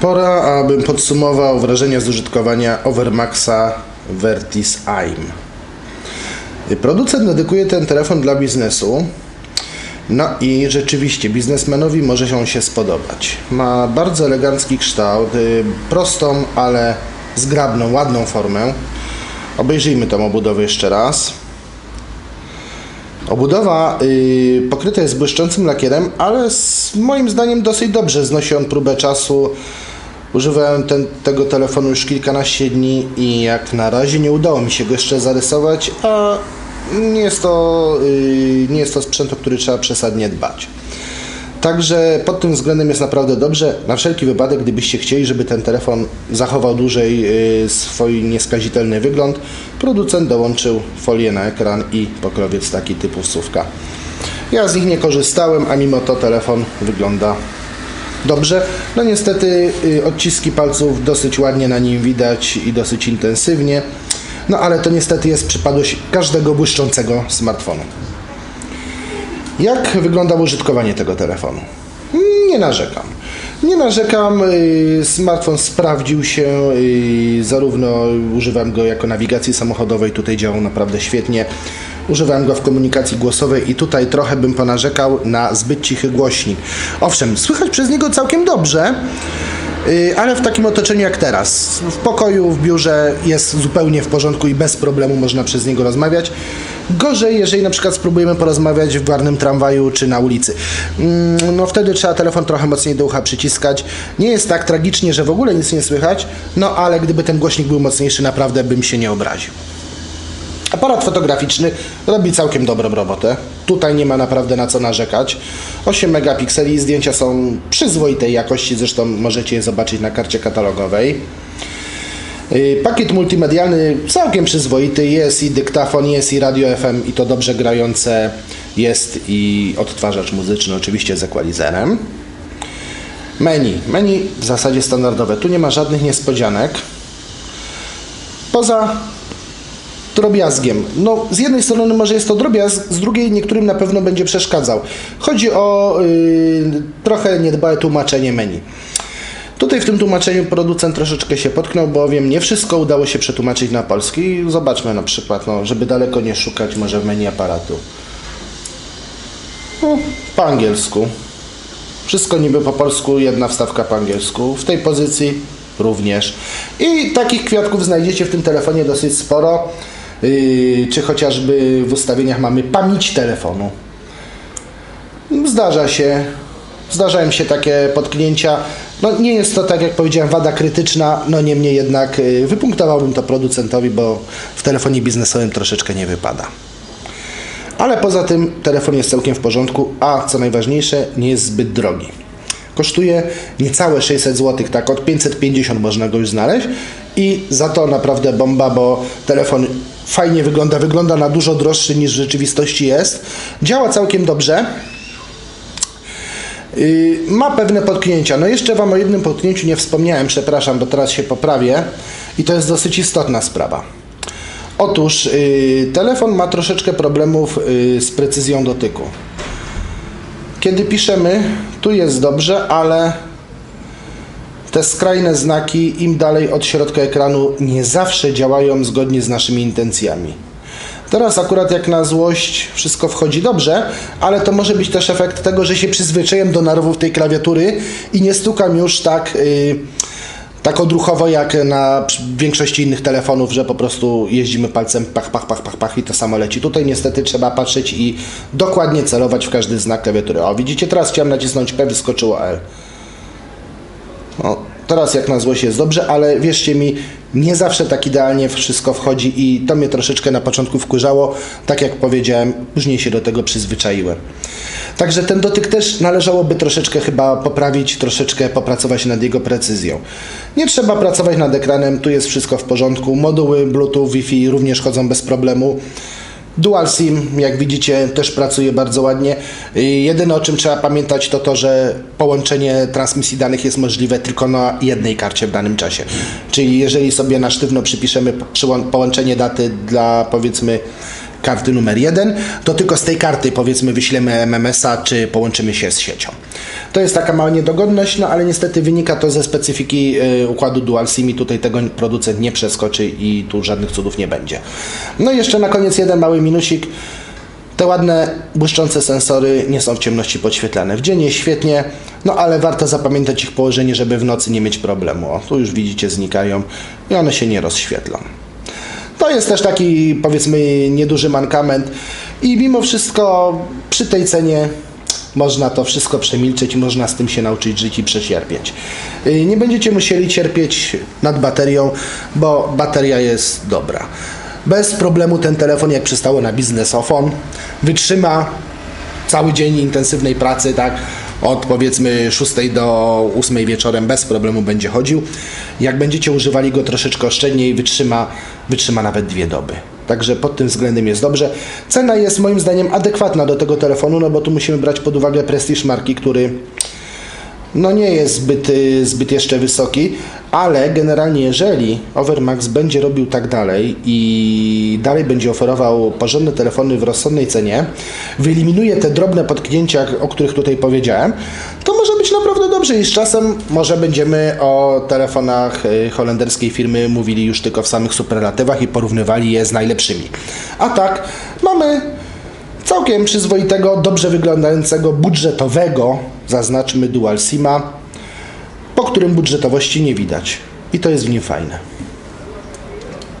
Pora, abym podsumował wrażenia z użytkowania Overmaxa Vertis AIM. Producent dedykuje ten telefon dla biznesu. No i rzeczywiście biznesmenowi może się on się spodobać. Ma bardzo elegancki kształt, y, prostą, ale zgrabną, ładną formę. Obejrzyjmy tą obudowę jeszcze raz. Obudowa y, pokryta jest błyszczącym lakierem, ale z, moim zdaniem dosyć dobrze znosi on próbę czasu. Używałem ten, tego telefonu już kilkanaście dni i jak na razie nie udało mi się go jeszcze zarysować, a nie jest to, y, nie jest to sprzęt, o który trzeba przesadnie dbać. Także pod tym względem jest naprawdę dobrze. Na wszelki wypadek, gdybyście chcieli, żeby ten telefon zachował dłużej y, swój nieskazitelny wygląd, producent dołączył folię na ekran i pokrowiec taki typu wsówka. Ja z nich nie korzystałem, a mimo to telefon wygląda dobrze. No niestety y, odciski palców dosyć ładnie na nim widać i dosyć intensywnie. No ale to niestety jest przypadłość każdego błyszczącego smartfonu. Jak wygląda użytkowanie tego telefonu? Nie narzekam. Nie narzekam, y, smartfon sprawdził się, y, zarówno używam go jako nawigacji samochodowej, tutaj działał naprawdę świetnie. Używałem go w komunikacji głosowej i tutaj trochę bym ponarzekał na zbyt cichy głośnik. Owszem, słychać przez niego całkiem dobrze, y, ale w takim otoczeniu jak teraz. W pokoju, w biurze jest zupełnie w porządku i bez problemu można przez niego rozmawiać. Gorzej, jeżeli na przykład spróbujemy porozmawiać w gwarnym tramwaju czy na ulicy. Mm, no wtedy trzeba telefon trochę mocniej do ucha przyciskać. Nie jest tak tragicznie, że w ogóle nic nie słychać, no ale gdyby ten głośnik był mocniejszy, naprawdę bym się nie obraził. Aparat fotograficzny robi całkiem dobrą robotę. Tutaj nie ma naprawdę na co narzekać. 8 megapikseli, zdjęcia są przyzwoitej jakości, zresztą możecie je zobaczyć na karcie katalogowej. Y, pakiet multimedialny całkiem przyzwoity, jest i dyktafon, jest i radio FM i to dobrze grające, jest i odtwarzacz muzyczny oczywiście z equalizerem. Menu. Menu w zasadzie standardowe. Tu nie ma żadnych niespodzianek. Poza drobiazgiem. No, z jednej strony może jest to drobiazg, z drugiej niektórym na pewno będzie przeszkadzał. Chodzi o yy, trochę niedbałe tłumaczenie menu. Tutaj w tym tłumaczeniu producent troszeczkę się potknął, bowiem nie wszystko udało się przetłumaczyć na polski. Zobaczmy na przykład, no, żeby daleko nie szukać, może w menu aparatu. No, po angielsku. Wszystko niby po polsku, jedna wstawka po angielsku. W tej pozycji również. I takich kwiatków znajdziecie w tym telefonie dosyć sporo. Yy, czy chociażby w ustawieniach mamy pamięć telefonu. Zdarza się, zdarzają się takie potknięcia. No nie jest to, tak jak powiedziałem, wada krytyczna, no niemniej jednak yy, wypunktowałbym to producentowi, bo w telefonie biznesowym troszeczkę nie wypada. Ale poza tym telefon jest całkiem w porządku, a co najważniejsze, nie jest zbyt drogi. Kosztuje niecałe 600 zł, tak od 550 można go już znaleźć i za to naprawdę bomba, bo telefon fajnie wygląda, wygląda na dużo droższy niż w rzeczywistości jest. Działa całkiem dobrze. Yy, ma pewne potknięcia. No jeszcze Wam o jednym potknięciu nie wspomniałem, przepraszam, bo teraz się poprawię i to jest dosyć istotna sprawa. Otóż yy, telefon ma troszeczkę problemów yy, z precyzją dotyku. Kiedy piszemy, tu jest dobrze, ale te skrajne znaki, im dalej od środka ekranu, nie zawsze działają zgodnie z naszymi intencjami. Teraz akurat jak na złość wszystko wchodzi dobrze, ale to może być też efekt tego, że się przyzwyczaiłem do nerwów tej klawiatury i nie stukam już tak, yy, tak odruchowo jak na większości innych telefonów, że po prostu jeździmy palcem pach, pach, pach, pach, pach i to samo leci. Tutaj niestety trzeba patrzeć i dokładnie celować w każdy znak klawiatury. O, widzicie, teraz chciałem nacisnąć P, wyskoczyło L. No, teraz jak na złość jest dobrze, ale wierzcie mi, nie zawsze tak idealnie wszystko wchodzi i to mnie troszeczkę na początku wkurzało. Tak jak powiedziałem, później się do tego przyzwyczaiłem. Także ten dotyk też należałoby troszeczkę chyba poprawić, troszeczkę popracować nad jego precyzją. Nie trzeba pracować nad ekranem, tu jest wszystko w porządku. Moduły Bluetooth, Wi-Fi również chodzą bez problemu. Dual SIM, jak widzicie, też pracuje bardzo ładnie. Jedyne o czym trzeba pamiętać to to, że połączenie transmisji danych jest możliwe tylko na jednej karcie w danym czasie. Czyli jeżeli sobie na sztywno przypiszemy połączenie daty dla powiedzmy karty numer jeden, to tylko z tej karty powiedzmy wyślemy MMS-a, czy połączymy się z siecią. To jest taka mała niedogodność, no ale niestety wynika to ze specyfiki y, układu Dual SIM i tutaj tego producent nie przeskoczy i tu żadnych cudów nie będzie. No i jeszcze na koniec jeden mały minusik. Te ładne, błyszczące sensory nie są w ciemności podświetlane. W dzień jest świetnie, no ale warto zapamiętać ich położenie, żeby w nocy nie mieć problemu. O, tu już widzicie, znikają i one się nie rozświetlą. To jest też taki, powiedzmy, nieduży mankament i mimo wszystko przy tej cenie można to wszystko przemilczeć można z tym się nauczyć żyć i przecierpieć. Y, Nie będziecie musieli cierpieć nad baterią, bo bateria jest dobra. Bez problemu ten telefon, jak przystało na biznesofon, wytrzyma cały dzień intensywnej pracy, tak? Od powiedzmy 6 do 8 wieczorem bez problemu będzie chodził. Jak będziecie używali go troszeczkę oszczędniej, wytrzyma, wytrzyma nawet dwie doby. Także pod tym względem jest dobrze. Cena jest moim zdaniem adekwatna do tego telefonu, no bo tu musimy brać pod uwagę prestiż marki, który no nie jest zbyt, y, zbyt jeszcze wysoki, ale generalnie jeżeli Overmax będzie robił tak dalej i dalej będzie oferował porządne telefony w rozsądnej cenie, wyeliminuje te drobne potknięcia, o których tutaj powiedziałem, to może być naprawdę dobrze i z czasem może będziemy o telefonach y, holenderskiej firmy mówili już tylko w samych superlatywach i porównywali je z najlepszymi. A tak, mamy całkiem przyzwoitego, dobrze wyglądającego, budżetowego, zaznaczmy Dual SIMa, po którym budżetowości nie widać. I to jest w nim fajne.